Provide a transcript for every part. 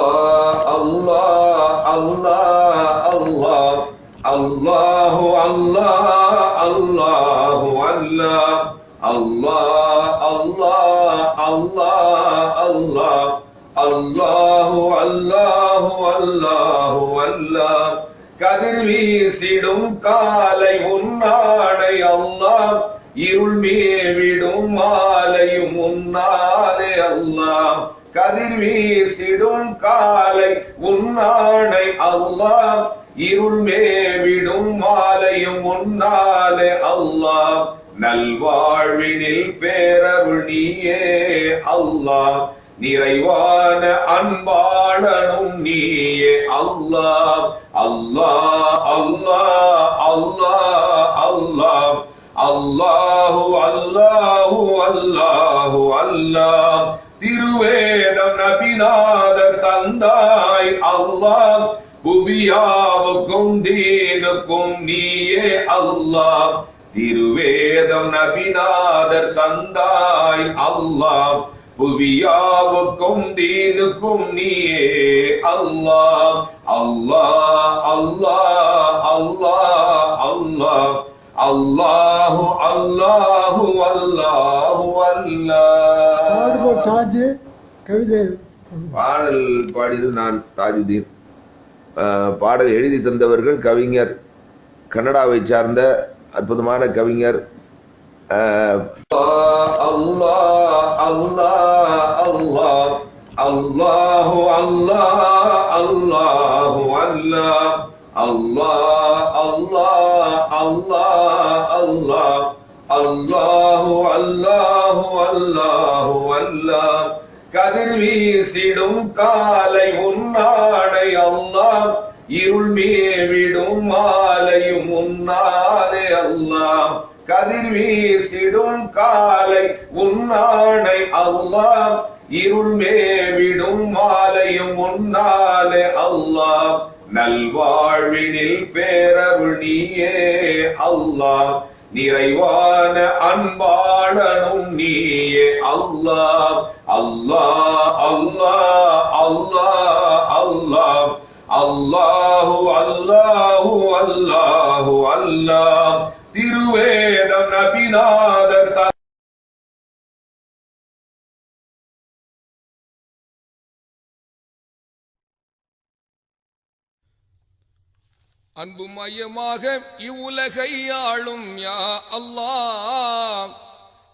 الله الله الله الله الله الله الله الله الله الله الله الله அல்லாஹு அல்லாஹு அல்லாஹ் கதிர் வீசிடும் காலை உன்னாடை அல்லாஹ் இருள் மேவிடும் மாலையும் உன்னாலே அல்லாஹ் கதிர் வீசிடும் காலை உன்னாடை அல்லா இருள் மேவிடும் மாலையும் உன்னாலே அல்லா நல்வாழ்வினில் பேரருள் நீயே அல்லா நிறைவான அன்பாளனும் நீயே அல்லா அல்லா அல்லா அல்லா அல்லா அல்லாஹு அல்லாஹு அல்லாஹு அல்லாஹ். திருவேதம் நபிநாதர் தந்தாய் அல்லாஹ் புவியாவுக்கும் தீனுக்கும் நீயே அல்லாஹ் திருவேதம் நபிநாதர் தந்தாய் அல்லாஹ் புவியாவுக்கும் தீனுக்கும் நீயே அல்லாஹ் அல்லாஹ் அல்லாஹ் அல்லாஹ் அல்லாஹ் அல்லாஹு அல்லாஹு அல்லாஹு அல்லாஹ் பாடுபோர் தாஜ் கவிதை பாடல் பாடியது நான் தாஜுதீன். பாடல் எழுதி தந்தவர்கள் கவிஞர் கன்னடாவை சார்ந்த அற்புதமான கவிஞர் அஹ், அல்லாஹ் அல்லாஹ் அல்லாஹ் அல்லாஹு கதிர் வீசிடும் காலை உன்னாடை அல்லா இருள் மேவிடும் மாலையும் உன்னாதே அல்லா கதிர் வீசிடும் காலை உன்னாடை அல்லா இருள் மேவிடும் மாலையும் உன்னாலே அல்லா நல்வாழ்வினில் பேரருணியே அல்லாஹ். நிறைவான அன்பாளனும் நீயே. அல்லா அல்லா அல்லா அல்லா அல்லா. அல்லாஹு அல்லாஹு அல்லாஹு அல்லா. திருவேதம் நபிநாதர் அன்பு மையமாக இவ்வுலகை ஆளும் யா அல்லா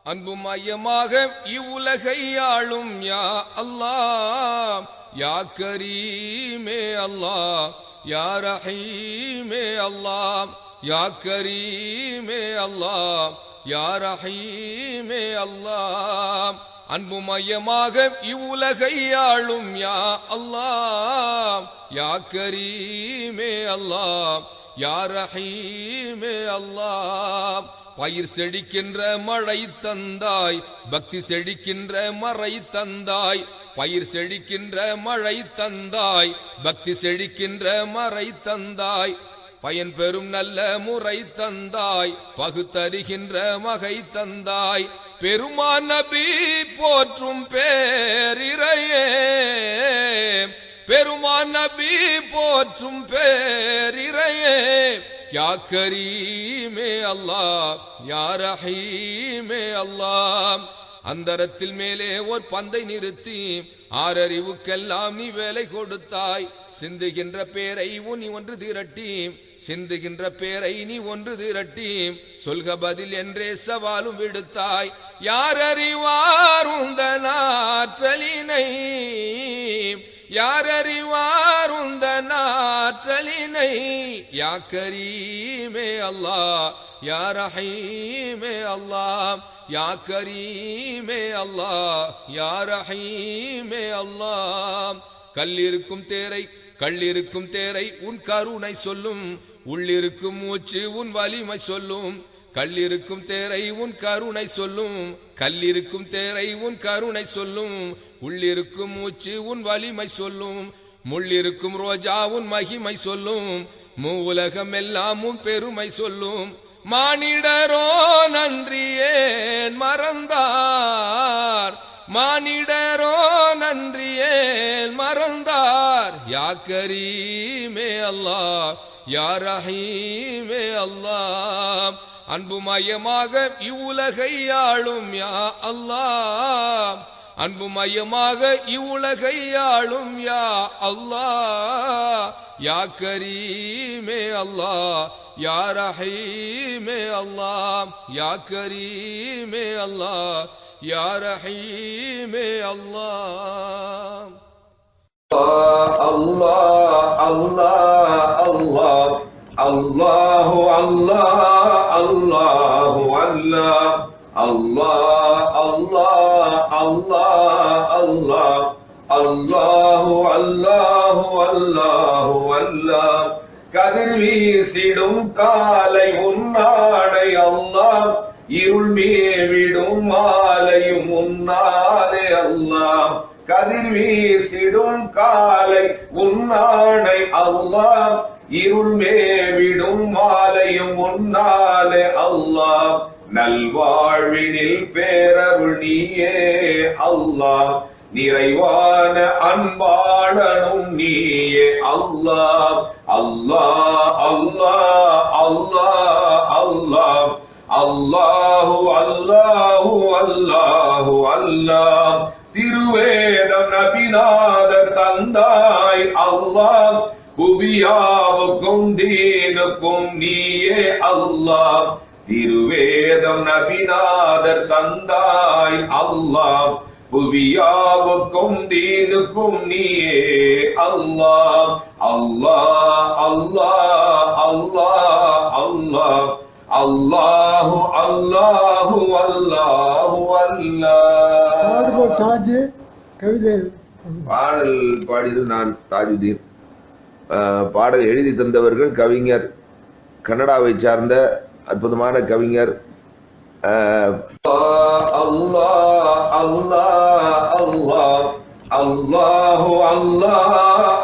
அன்பு மையமாக இவ்வுலகை ஆளும் யா அல்லா யா கரீமே அல்லா யா ரஹீமே அல்லா யா கரீமே அல்லா யா ரஹீமே அல்லா அன்பு மையமாக இவ்வுலகை ஆளும் யா அல்லா யா கரீமே அல்லாஹ் யா ரஹீமே அல்லாஹ். பயிர் செழிக்கின்ற மழை தந்தாய் பக்தி செழிக்கின்ற மறை தந்தாய். பயிர் செழிக்கின்ற மழை தந்தாய் பக்தி செழிக்கின்ற மறை தந்தாய். பயன் பெறும் நல்ல முறை தந்தாய் பகுத்தறிகின்ற மகை தந்தாய். பெருமான் நபி போற்றும் பேரிரையே பெருமான் நபி போற்றும் பேரிரையே யா கரீமே அல்லாஹ் யார் ரஹீமே அல்லாஹ். அந்தரத்தில் மேலே ஓர் பந்தை நிறுத்தி ஆறறிவுக்கெல்லாம் நீ வேலை கொடுத்தாய். சிந்துகின்ற பேரை நீ ஒன்று திரட்டி சிந்துகின்ற பேரை நீ ஒன்று திரட்டி சொல்க பதில் என்றே சவாலும் விடுத்தாய். யார் அறிவார் உந்த நாற்றலினை? யாரறிவாருந்த நாற்றலினை? யா கரீமே அல்லாஹ் யா ரஹீமே அல்லாஹ் யா கரீமே அல்லாஹ் யா ரஹீமே அல்லா கல்லிருக்கும் தேரை கல்லிருக்கும் தேரை உன் கருணை சொல்லும் உள்ளிருக்கும் மூச்சு உன் வலிமை சொல்லும். கல்லிருக்கும் தேரை உன் கருணை சொல்லும். கல்லிருக்கும் தேரை உன் கருணை சொல்லும். உள்ளிருக்கும் மூச்சு உன் வலிமை சொல்லும். முள்ளிருக்கும் ரோஜா உன் மகிமை சொல்லும். மூவுலகம் எல்லாம் உன் பெருமை சொல்லும். மானிடரோ நன்றியேன் மறந்தார். மானிடரோ நன்றியேன் மறந்தார். கரீமே அல்லா யா ரஹீமே அல்லா அன்புமயமாக இவ்வுலகை ஆளும் யா அல்லா. அன்புமயமாக இவ்வுலகை ஆளும் யா அல்லா. யா கரீமே அல்லா. யா ரஹீமே அல்லா. யா கரீமே அல்லா. யா ரஹீமே அல்லா. Allah, Allah, Allah, அல்லாஹு அல்லாஹ் அல்லாஹு அல்லாஹ் அல்லாஹ் அல்லாஹ் அல்லாஹ் அல்லாஹ் அல்லாஹு அல்லாஹு அல்லாஹு அல்லாஹ் கதிர் வீசிடும் காலை உன்னாடை அல்லாஹ். இருள் மேவிடும் மாலையும் உன்னாதே அல்லாம் கதிர் வீசிடும் காலை உன்னாடை அல்லாம் இருள் மேவிடும் மாலையும் உன்னாலே அல்லாஹ். நல்வாழ்வினில் பேரருள் நீயே அல்லாஹ். நிறைவான அன்பாளனும் நீயே அல்லாஹ். அல்லாஹ் அல்லாஹ் அல்லாஹ் அல்லாஹ். அல்லாஹு அல்லாஹு அல்லாஹு அல்லாஹ். திருவேதம் நபிநாத தந்தாய் அல்லாஹ். புவியா புவியாவுக்கும் தீனுக்கும் நீயே அல்லாஹ் திருவேதம் நபிநாதர் தந்தாய் அல்லாஹ் புவியாவுக்கும் தீனுக்கும் நீயே அல்லாஹ் அல்லாஹ் அல்லாஹ் அல்லாஹ் அல்லாஹ் அல்லாஹு அல்லாஹு அல்லாஹு அல்லாஹ் தாஜ் கவிதை பாடல் பாடியது நான் தாஜுதீன் பாடல் எழுதி தந்தவர்கள் கவிஞர். கன்னடாவை சார்ந்த அற்புதமான கவிஞர். அஹ், அல்லாஹ் அல்லாஹ் அல்லாஹ் அல்லாஹு அல்லாஹ்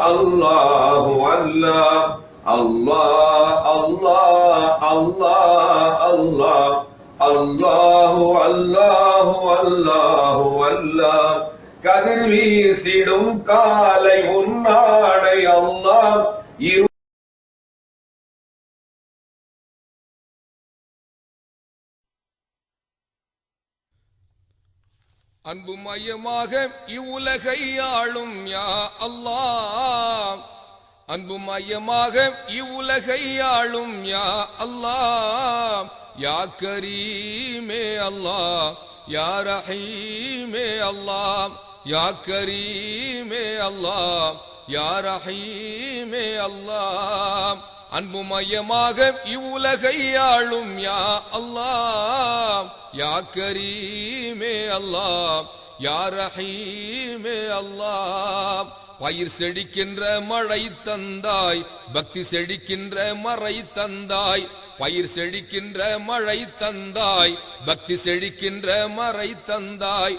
அல்லாஹு அல்லாஹ் அல்லாஹ் அல்லாஹ் அல்லாஹ் அல்லாஹ் அல்லாஹு அல்லாஹு அல்லாஹு அல்லாஹ் கதிர் வீசிடும் காலை உன்னாடை அல்லா இரு அன்பு மையமாக இவ்வுலகை ஆளும் யா அல்லா அன்பு மையமாக இவ்வுலகை ஆளும் யா அல்லா யா கரீமே அல்லா யா ரஹீமே அல்லாஹ். யா கரீமே அல்லாஹ் யா ரஹீமே அல்லாஹ். அன்பு மையமாக இவ்வுலகை ஆளும் யா அல்லா யா கரீமே அல்லா யா ரஹீமே அல்லா பயிர் செழிக்கின்ற மழை தந்தாய் பக்தி செழிக்கின்ற மறை தந்தாய். பயிர் செழிக்கின்ற மழை தந்தாய் பக்தி செழிக்கின்ற மறை தந்தாய்.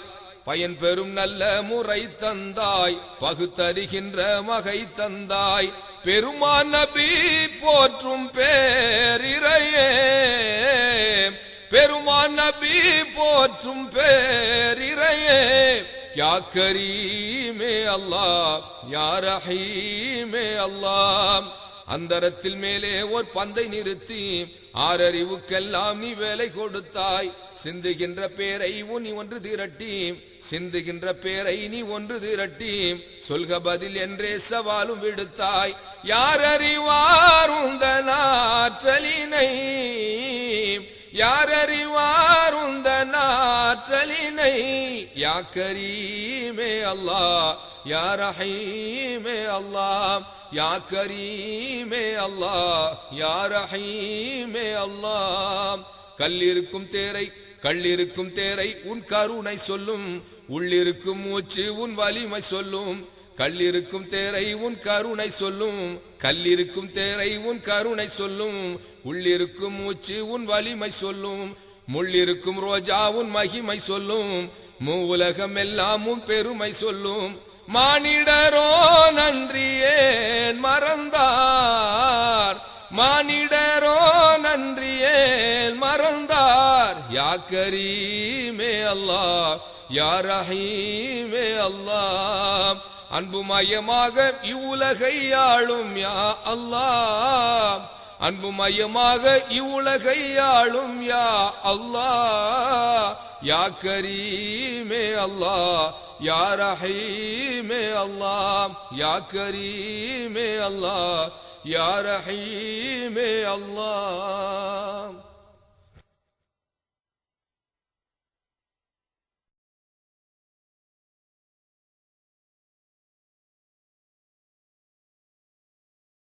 பயன் பெறும் நல்ல முறை தந்தாய் பகுத்தறிகின்ற மகை தந்தாய். பெருமான் நபி போற்றும் பேரிரையே பெருமான் நபி போற்றும் பேரிரையே யா கரீமே அல்லாஹ் யா ரஹீமே அல்லாஹ். அந்தரத்தில் மேலே ஓர் பந்தை நிறுத்தி ஆறறிவுக்கெல்லாம் நீ வேலை கொடுத்தாய். சிந்துகின்ற பேரை உன் நீ ஒன்று திரட்டி சிந்துகின்ற பேரை நீ ஒன்று திரட்டி சொல்க பதில் என்றே சவாலும் விடுத்தாய். யார் அறிவார் உந்த நாற்றலினை? யார் அறிவார் உந்த நாற்றலினை? யா கரீமே அல்லாஹ் யா ரஹீமே அல்லாஹ் யா கரீமே அல்லாஹ் யா ரஹீமே அல்லா கல்லிருக்கும் தேரை கல்லிருக்கும் தேரை உன் கருணை சொல்லும் உள்ளிருக்கும் மூச்சு உன் வலிமை சொல்லும். கல்லிருக்கும் தேரை உன் கருணை சொல்லும் கல்லிருக்கும் தேரை உன் கருணை சொல்லும் உள்ளிருக்கும் மூச்சு உன் வலிமை சொல்லும் முள்ளிருக்கும் ரோஜா உன் மகிமை சொல்லும் மூவுலகம் எல்லாம் உன் பெருமை சொல்லும். மானிடரோ நன்றியேன் மறந்தார். மானிடரோ நன்றியேன் மறந்தார். யா கரீமே அல்லாஹ் யா ரஹீமே அல்லாஹ். அன்புமயமாக இவ்வுலகை ஆளும் யா அல்லா அன்புமயமாக இவ்வுலகை ஆளும் யா அல்லாஹ். யா கரீமே அல்லாஹ். யா ரஹீமே அல்லாஹ். யா கரீமே அல்லாஹ். யா ரஹீமே அல்லாஹ்.